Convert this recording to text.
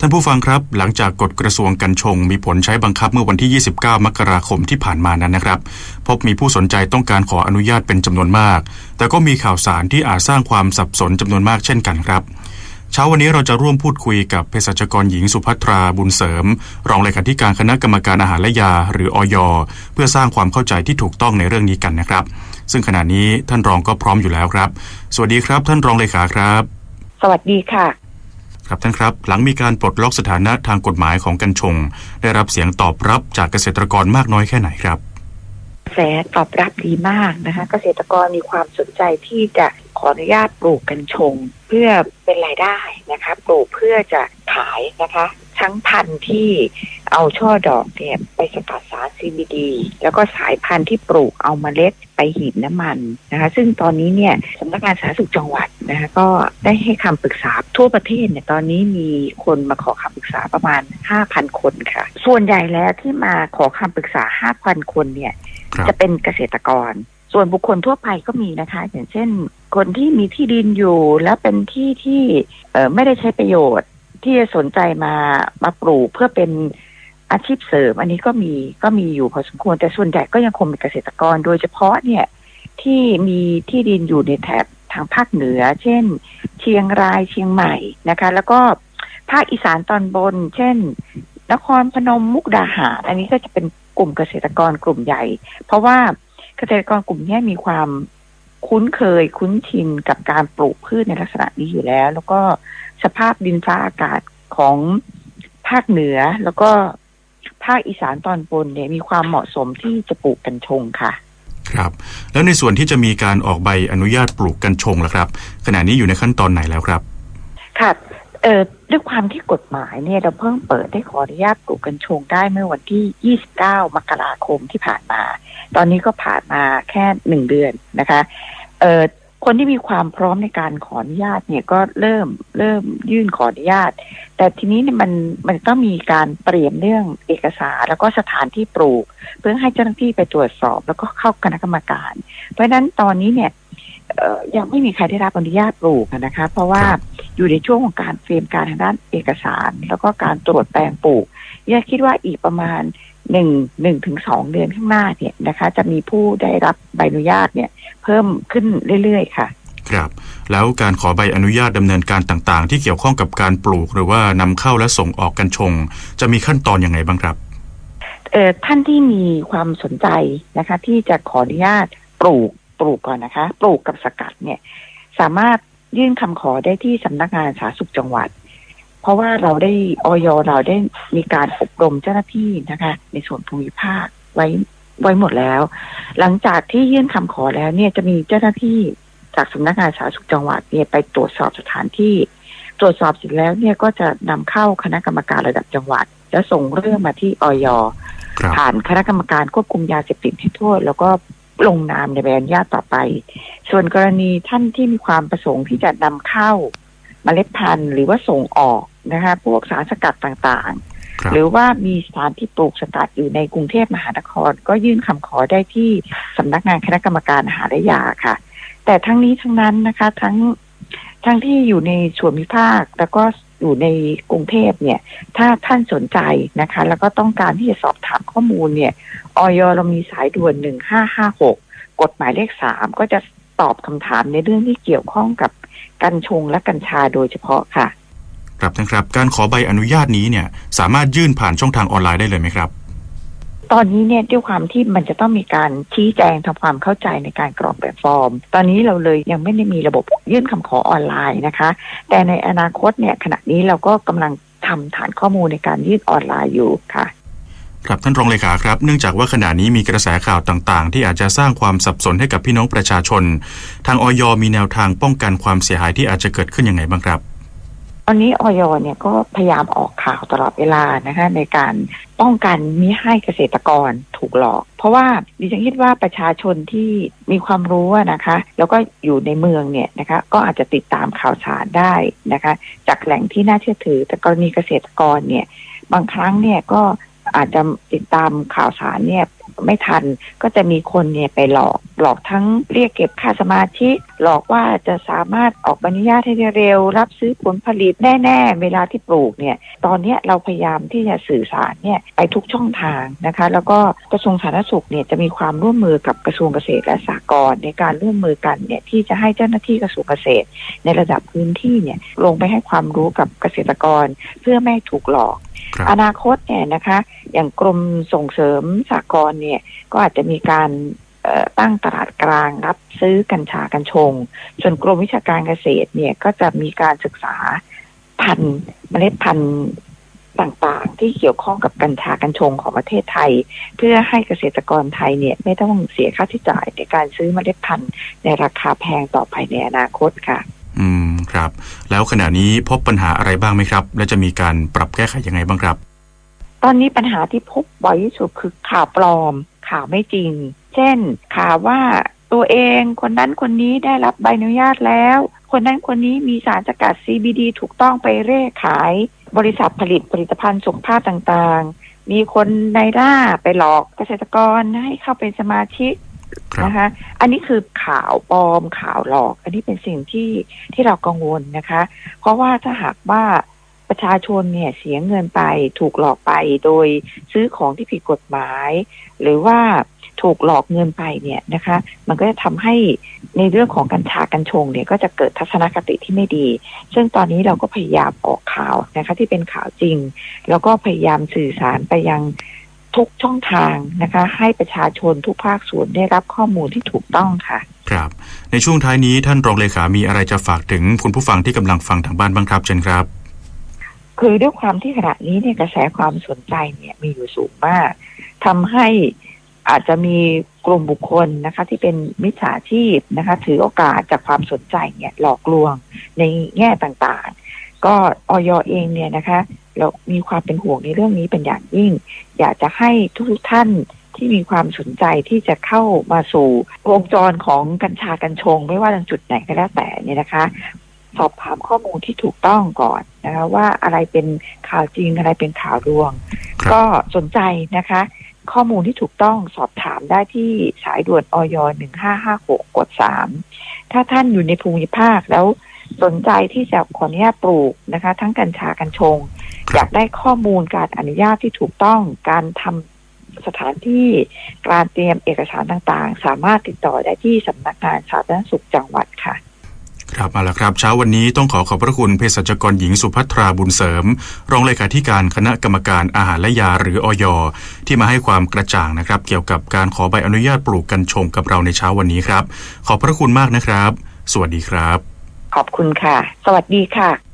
ท่านผู้ฟังครับ หลังจากกฎกระทรวงกัญชง มีผลใช้บังคับเมื่อวันที่ 29 มกราคมที่ผ่านมานั้นนะครับ พบมีผู้สนใจต้องการขออนุญาตเป็นจำนวนมาก แต่ก็มีข่าวสารที่อาจสร้างความสับสนจำนวนมากเช่นกันครับเช้าวันนี้เราจะร่วมพูดคุยกับเภสัชกรหญิงสุภัทราบุญเสริม รองเลขาธิการคณะกรรมการอาหารและยา หรืออยเพื่อสร้างความเข้าใจที่ถูกต้องในเรื่องนี้กันนะครับ ซึ่งขณะนี้ท่านรองก็พร้อมอยู่แล้วครับ สวัสดีครับ ท่านรองเลขาครับ สวัสดีค่ะ ครับท่านครับ หลังมีการปลดล็อกสถานะทางกฎหมายของกัญชง ได้รับเสียงตอบรับจากเกษตรกรมากน้อยแค่ไหนครับกระแสตอบรับดีมากนะคะเกษตรกรมีความสนใจที่จะขออนุญาตปลูกกัญชง เพื่อเป็นรายได้นะคะ ปลูกเพื่อจะขายนะคะ ทั้งพันธุ์ที่ เอาช่อดอกเนี่ยไปสกัดสาร CBD แล้วก็สายพันธุ์ที่ปลูกเอาเมล็ดไปหีบน้ำมันนะคะซึ่งตอนนี้เนี่ยสำนักงานสาธารณสุขจังหวัดนะคะก็ได้ให้คำปรึกษาทั่วประเทศเนี่ยตอนนี้มีคนมาขอคำปรึกษาประมาณ 5,000 คนค่ะ ส่วนใหญ่แล้วที่มาขอคำปรึกษา 5,000 คนเนี่ยครับจะเป็นเกษตรกร ส่วนบุคคลทั่วไปก็มีนะคะ อย่างเช่น คนที่มีที่ดินอยู่แล้วเป็นที่ที่เอ่อไม่ได้ใช้ประโยชน์ ที่จะสนใจมามาปลูกเพื่อเป็น อาชีพเสริม อันนี้ก็มีก็มีอยู่พอสมควรแต่ส่วนใหญ่ก็ยังคงเป็นเกษตรกร โดยเฉพาะเนี่ยที่มีที่ดินอยู่ในแถบทางภาคเหนือ เช่น เชียงรายเชียงใหม่นะคะ แล้วก็ภาคอีสานตอนบน เช่น นครพนมมุกดาหาร อันนี้ก็จะเป็นกลุ่มเกษตรกรกลุ่มใหญ่ เพราะว่าเกษตรกรกลุ่มนี้มีความคุ้นเคยคุ้นชินกับการปลูกพืชในลักษณะนี้อยู่แล้ว แล้วก็สภาพดินฟ้าอากาศของภาคเหนือแล้วก็ ภาคอีสานตอนบนเนี่ยมีความเหมาะสมที่จะปลูกกัญชงค่ะ ครับ แล้วในส่วนที่จะมีการออกใบอนุญาตปลูกกัญชงล่ะครับ ขณะนี้อยู่ในขั้นตอนไหนแล้วครับ ค่ะเอ่อด้วยความที่กฎหมายเนี่ยเราเพิ่งเปิดได้ขออนุญาตปลูกกัญชงได้เมื่อวันที่ 29 มกราคมที่ผ่านมา ตอนนี้ก็ผ่านมาแค่หนึ่งเดือนนะคะ เอ่อ คนที่มีความพร้อมในการขออนุญาตเนี่ยก็เริ่มเริ่มยื่นขออนุญาต แต่ทีนี้เนี่ยมันมันต้องมีการเตรียมเรื่องเอกสารแล้วก็สถานที่ปลูก เพื่อให้เจ้าหน้าที่ไปตรวจสอบ แล้วก็เข้าคณะกรรมการ เพราะฉะนั้นตอนนี้เนี่ยยังไม่มีใครได้รับอนุญาตปลูกนะคะ เพราะว่าอยู่ในช่วงของการเตรียมการทางด้านเอกสาร แล้วก็การตรวจแปลงปลูกเนี่ยคิดว่าอีกประมาณ หนึ่งหนึ่งถึงสองเดือนข้างหน้าเนี่ยนะคะ จะมีผู้ได้รับใบอนุญาตเนี่ย เพิ่มขึ้นเรื่อยๆค่ะ ครับ แล้วการขอใบอนุญาตดำเนินการต่างๆ ที่เกี่ยวข้องกับการปลูก หรือว่านำเข้าและส่งออกกัญชง จะมีขั้นตอนยังไงบ้างครับเอ่อท่านที่มีความสนใจนะคะ ที่จะขออนุญาตปลูกปลูกก่อนนะคะ ปลูกกับสกัดเนี่ย สามารถยื่นคำขอได้ที่สำนักงานสาธารณสุขจังหวัด เพราะว่าเราได้ออยเราได้มีการอบรมเจ้าหน้าที่นะคะ ในส่วนภูมิภาคไว้ไว้หมดแล้ว หลังจากที่ยื่นคำขอแล้วเนี่ยจะมีเจ้าหน้าที่จากสำนักงานสาธารณสุขจังหวัดเนี่ยไปตรวจสอบสถานที่ ตรวจสอบเสร็จแล้วเนี่ยก็จะนำเข้าคณะกรรมการระดับจังหวัด แล้วส่งเรื่องมาที่ออยครับผ่านคณะกรรมการควบคุมยาเสพติดให้โทษแล้วก็ลงนามในใบอนุญาตต่อไป ส่วนกรณีท่านที่มีความประสงค์ที่จะนำเข้าเมล็ดพันธุ์หรือว่าส่งออก นะคะพวกสารสกัดต่างครับๆหรือว่ามีสถานที่ปลูกสกัดอยู่ในกรุงเทพมหานคร ก็ยื่นคำขอได้ที่สำนักงานคณะกรรมการอาหารและยาค่ะ แต่ทั้งนี้ทั้งนั้นนะคะ ทั้งทั้งที่อยู่ในส่วนภูมิภาคแล้วก็อยู่ในกรุงเทพเนี่ย ถ้าท่านสนใจนะคะ แล้วก็ต้องการที่จะสอบถามข้อมูลเนี่ยออยเรามีสายด่วนหนึ่งห้าห้าหกกฎหมายเลขสามก็จะตอบคำถามในเรื่องที่เกี่ยวข้องกับกัญชงและกัญชาโดยเฉพาะค่ะ ครับท่านครับ การขอใบอนุญาตนี้เนี่ยสามารถยื่นผ่านช่องทางออนไลน์ได้เลยไหมครับ ตอนนี้เนี่ยด้วยความที่มันจะต้องมีการชี้แจงทำความเข้าใจในการกรอกแบบฟอร์ม ตอนนี้เราเลยยังไม่ได้มีระบบยื่นคำขอออนไลน์นะคะ แต่ในอนาคตเนี่ยขณะนี้เราก็กำลังทำฐานข้อมูลในการยื่นออนไลน์อยู่ค่ะครับท่านรองเลขาครับ เนื่องจากว่าขณะนี้มีกระแสข่าวต่างๆ ที่อาจจะสร้างความสับสนให้กับพี่น้องประชาชน ทางออยมีแนวทางป้องกันความเสียหายที่อาจจะเกิดขึ้นยังไงบ้างครับ ตอนนี้ออยเนี่ยก็พยายามออกข่าวตลอดเวลานะคะในการป้องกันมิให้เกษตรกรถูกหลอก เพราะว่าดิฉันคิดว่าประชาชนที่มีความรู้นะคะ แล้วก็อยู่ในเมืองเนี่ยนะคะ ก็อาจจะติดตามข่าวสารได้นะคะ จากแหล่งที่น่าเชื่อถือ แต่กรณีเกษตรกรเนี่ยบางครั้งเนี่ยก็อาจจะติดตามข่าวสารเนี่ยไม่ทันก็จะมีคนเนี่ยไปหลอก หลอกทั้งเรียกเก็บค่าสมาชิกหลอกว่าจะสามารถออกใบอนุญาตให้ได้เร็ว รับซื้อผลผลิตแน่ ๆ เวลาที่ปลูกเนี่ยตอนเนี้ยเราพยายามที่จะสื่อสารเนี่ยไปทุกช่องทางนะคะ แล้วก็กระทรวงสาธารณสุขเนี่ยจะมีความร่วมมือกับกระทรวงเกษตรและสหกรณ์ในการร่วมมือกันเนี่ยที่จะให้เจ้าหน้าที่กระทรวงเกษตร ในระดับพื้นที่เนี่ยลงไปให้ความรู้กับเกษตรกร เพื่อไม่ให้ถูกหลอกครับอนาคตเนี่ยนะคะ อย่างกรมส่งเสริมสากลเนี่ยก็อาจจะมีการเอ่อ ตั้งตลาดกลางรับซื้อกัญชากัญชง ส่วนกรมวิชาการเกษตรเนี่ยก็จะมีการศึกษาพันธุ์เมล็ดพันธุ์ต่างๆ ที่เกี่ยวข้องกับกัญชากัญชงของประเทศไทย เพื่อให้เกษตรกรไทยเนี่ยไม่ต้องเสียค่าใช้จ่ายในการซื้อเมล็ดพันธุ์ในราคาแพงต่อไปในอนาคตค่ะ อืมครับ แล้วขณะนี้พบปัญหาอะไรบ้างไหมครับ และจะมีการปรับแก้ไขยังไงบ้างครับ ตอนนี้ปัญหาที่พบบ่อยที่สุดคือข่าวปลอม ข่าวไม่จริง เช่น ข่าวว่าตัวเองคนนั้นคนนี้ได้รับใบอนุญาตแล้ว คนนั้นคนนี้มีสารสกัด CBD ถูกต้องไปเร่ขาย บริษัทผลิตผลิตภัณฑ์สุขภาพต่างๆ มีคนในล่าไปหลอกเกษตรกรให้เข้าเป็นสมาชิกครับนะคะ อันนี้คือข่าวปลอมข่าวหลอก อันนี้เป็นสิ่งที่ที่เรากังวลนะคะ เพราะว่าถ้าหากว่า ประชาชนเนี่ยเสียเงินไปถูกหลอกไปโดยซื้อของที่ผิดกฎหมาย หรือว่าถูกหลอกเงินไปเนี่ยนะคะ มันก็จะทำให้ในเรื่องของกัญชากัญชงเนี่ยก็จะเกิดทัศนคติที่ไม่ดี ซึ่งตอนนี้เราก็พยายามออกข่าวนะคะ ที่เป็นข่าวจริง แล้วก็พยายามสื่อสารไปยังทุกช่องทางนะคะ ให้ประชาชนทุกภาคส่วนได้รับข้อมูลที่ถูกต้องค่ะ ครับ ในช่วงท้ายนี้ท่านรองเลขา มีอะไรจะฝากถึงคุณผู้ฟังที่กำลังฟังทางบ้านบ้างครับเชิญครับ คือด้วยความที่ขณะนี้เนี่ยกระแสความสนใจเนี่ยมีอยู่สูงมากทำให้อาจจะมีกลุ่มบุคคลนะคะ ที่เป็นมิจฉาชีพนะคะ ถือโอกาสจากความสนใจเนี่ยหลอกลวงในแง่ต่างๆ ก็ออยเองเนี่ยนะคะ เรามีความเป็นห่วงในเรื่องนี้เป็นอย่างยิ่ง อยากจะให้ทุกๆท่านที่มีความสนใจที่จะเข้ามาสู่วงจรของกัญชากัญชง ไม่ว่าทางจุดไหนก็แล้วแต่เนี่ยนะคะ สอบถามข้อมูลที่ถูกต้องก่อนนะคะว่าอะไรเป็นข่าวจริงอะไรเป็นข่าวลวงครับก็สนใจนะคะ ข้อมูลที่ถูกต้องสอบถามได้ที่สายด่วนออย1556กด3ถ้าท่านอยู่ในภูมิภาคแล้วสนใจที่จะขออนุญาตปลูกนะคะ ทั้งกัญชากัญชงคอรัยาบกได้ข้อมูลการอนุญาตที่ถูกต้องการทำสถานที่การเตรียมเอกสารต่างๆ สามารถติดต่อได้ที่สำนักงานสาธารณสุขจังหวัดค่ะ ครับมาแล้วครับ เช้าวันนี้ต้องขอขอบพระคุณเภสัชกรหญิงสุภัทราบุญเสริม รองเลขาธิการคณะกรรมการอาหารและยาหรืออยที่มาให้ความกระจ่างนะครับ เกี่ยวกับการขอใบอนุญาตปลูกกัญชงกับเราในเช้าวันนี้ครับ ขอบพระคุณมากนะครับ สวัสดีครับ ขอบคุณค่ะ สวัสดีค่ะ